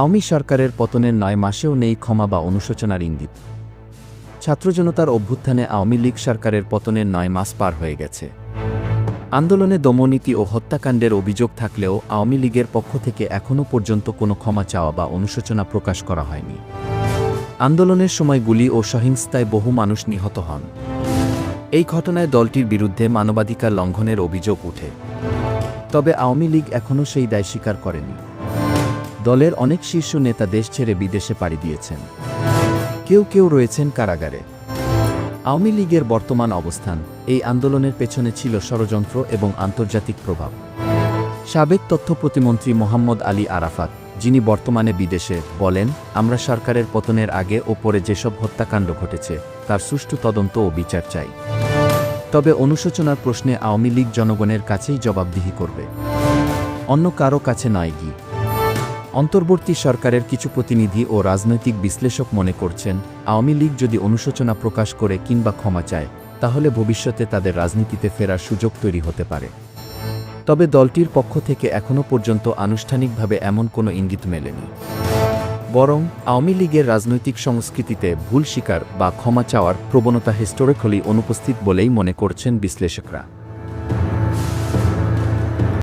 আওয়ামী সরকারের পতনের নয় মাসেও নেই ক্ষমা বা অনুশোচনার ইঙ্গিত। ছাত্রজনতার অভ্যুত্থানে আওয়ামী লীগ সরকারের পতনের নয় মাস পার হয়ে গেছে। আন্দোলনে দমনীতি ও হত্যাকাণ্ডের অভিযোগ থাকলেও আওয়ামী লীগের পক্ষ থেকে এখনও পর্যন্ত কোনো ক্ষমা চাওয়া বা অনুশোচনা প্রকাশ করা হয়নি। আন্দোলনের সময় গুলি ও সহিংসতায় বহু মানুষ নিহত হন। এই ঘটনায় দলটির বিরুদ্ধে মানবাধিকার লঙ্ঘনের অভিযোগ উঠে। তবে আওয়ামী লীগ এখনও সেই দায় স্বীকার করেনি। দলের অনেক শীর্ষ নেতা দেশ ছেড়ে বিদেশে পাড়ি দিয়েছেন। কেউ কেউ রয়েছেন কারাগারে। আওয়ামী লীগের বর্তমান অবস্থান, এই আন্দোলনের পেছনে ছিল ষড়যন্ত্র এবং আন্তর্জাতিক প্রভাব। সাবেক তথ্য প্রতিমন্ত্রী মোহাম্মদ আলী আরাফাত, যিনি বর্তমানে বিদেশে, বলেন, আমরা সরকারের পতনের আগে ও পরে যেসব হত্যাকাণ্ড ঘটেছে, তার সুষ্ঠু তদন্ত ও বিচার চাই। তবে অনুশোচনার প্রশ্নে আওয়ামী লীগ জনগণের কাছেই জবাবদিহি করবে। অন্য কারও কাছে নয় কি অন্তর্বর্তী সরকারের কিছু প্রতিনিধি ও রাজনৈতিক বিশ্লেষক মনে করছেন, আওয়ামী লীগ যদি অনুশোচনা প্রকাশ করে কিংবা ক্ষমা চায়, তাহলে ভবিষ্যতে তাদের রাজনীতিতে ফেরার সুযোগ তৈরি হতে পারে। তবে দলটির পক্ষ থেকে এখনও পর্যন্ত আনুষ্ঠানিকভাবে এমন কোনো ইঙ্গিত মেলেনি। বরং, আওয়ামী লীগের রাজনৈতিক সংস্কৃতিতে ভুল স্বীকার বা ক্ষমা চাওয়ার প্রবণতা হিস্টোরিক্যালি অনুপস্থিত বলেই মনে করছেন বিশ্লেষকরা।